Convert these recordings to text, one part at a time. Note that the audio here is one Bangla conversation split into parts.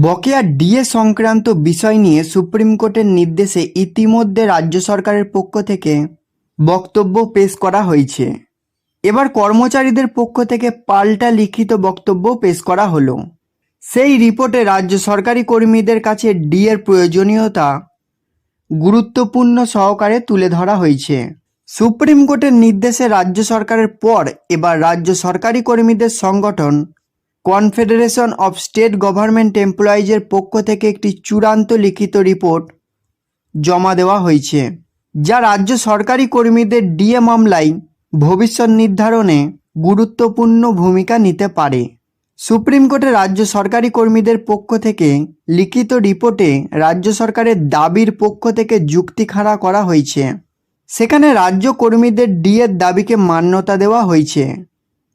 বকেয়া ডিএ সংক্রান্ত বিষয় নিয়ে সুপ্রিম কোর্টের নির্দেশে ইতিমধ্যে রাজ্য সরকারের পক্ষ থেকে বক্তব্য পেশ করা হয়েছে। এবার কর্মচারীদের পক্ষ থেকে পাল্টা লিখিত বক্তব্য পেশ করা হলো। সেই রিপোর্টে রাজ্য সরকারি কর্মীদের কাছে ডিএর প্রয়োজনীয়তা গুরুত্বপূর্ণ সহকারে তুলে ধরা হয়েছে। সুপ্রিম কোর্টের নির্দেশে রাজ্য সরকারের পর এবার রাজ্য সরকারি কর্মীদের সংগঠন কনফেডারেশন অফ স্টেট গভর্নমেন্ট এমপ্লয়িজের পক্ষ থেকে একটি চূড়ান্ত লিখিত রিপোর্ট জমা দেওয়া হয়েছে, যা রাজ্য সরকারি কর্মীদের ডিএ মামলায় ভবিষ্যৎ নির্ধারণে গুরুত্বপূর্ণ ভূমিকা নিতে পারে। সুপ্রিম কোর্টে রাজ্য সরকারি কর্মীদের পক্ষ থেকে লিখিত রিপোর্টে রাজ্য সরকারের দাবির পক্ষ থেকে যুক্তি খাড়া করা হয়েছে। সেখানে রাজ্য কর্মীদের ডিএর দাবিকে মান্যতা দেওয়া হয়েছে।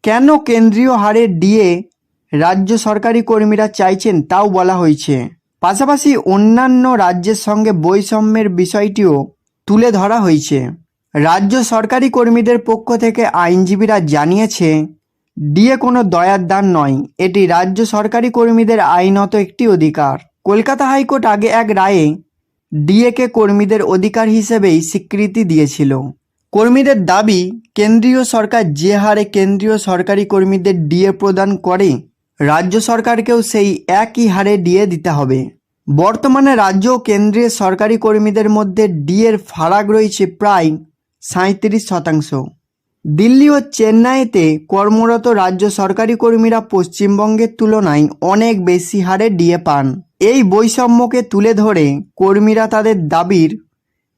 কেন কেন্দ্রীয় হারে ডিএ রাজ্য সরকারি কর্মীরা চাইছেন তাও বলা হয়েছে। পাশাপাশি অন্যান্য রাজ্যের সঙ্গে বৈষম্যের বিষয়টিও তুলে ধরা হয়েছে। রাজ্য সরকারি কর্মীদের পক্ষ থেকে আইনজীবীরা জানিয়েছে ডিএ কোনো দয়ার দান নয়। এটি রাজ্য সরকারি কর্মীদের আইনত একটি অধিকার। কলকাতা হাইকোর্ট আগে এক রায়ে ডিএকে কর্মীদের অধিকার হিসেবেই স্বীকৃতি দিয়েছিল। কর্মীদের দাবি, কেন্দ্রীয় সরকার যে হারে কেন্দ্রীয় সরকারি কর্মীদের ডিএ প্রদান করে রাজ্য সরকারকেও সেই একই হারে ডিএ দিতে হবে। বর্তমানে রাজ্য ও কেন্দ্রীয় সরকারি কর্মীদের মধ্যে ডিএর ফারাক রয়েছে প্রায় সাঁত্রিশ শতাংশ। দিল্লি ও চেন্নাইতে কর্মরত রাজ্য সরকারি কর্মীরা পশ্চিমবঙ্গের তুলনায় অনেক বেশি হারে ডিএ পান। এই বৈষম্যকে তুলে ধরে কর্মীরা তাদের দাবির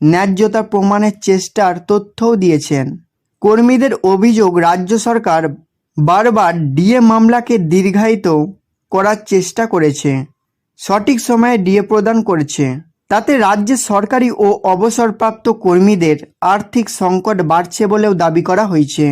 ন্যায্যতা প্রমাণের চেষ্টার তথ্যও দিয়েছেন। কর্মীদের অভিযোগ, রাজ্য সরকার বারবার ডিএ মামলাকে দীর্ঘায়িত করার চেষ্টা করেছে। সঠিক সময়ে ডিএ প্রদান করেছে। তাতে রাজ্যের সরকারি ও অবসরপ্রাপ্ত কর্মীদের আর্থিক সংকট বাড়ছে বলেও দাবি করা হয়েছে।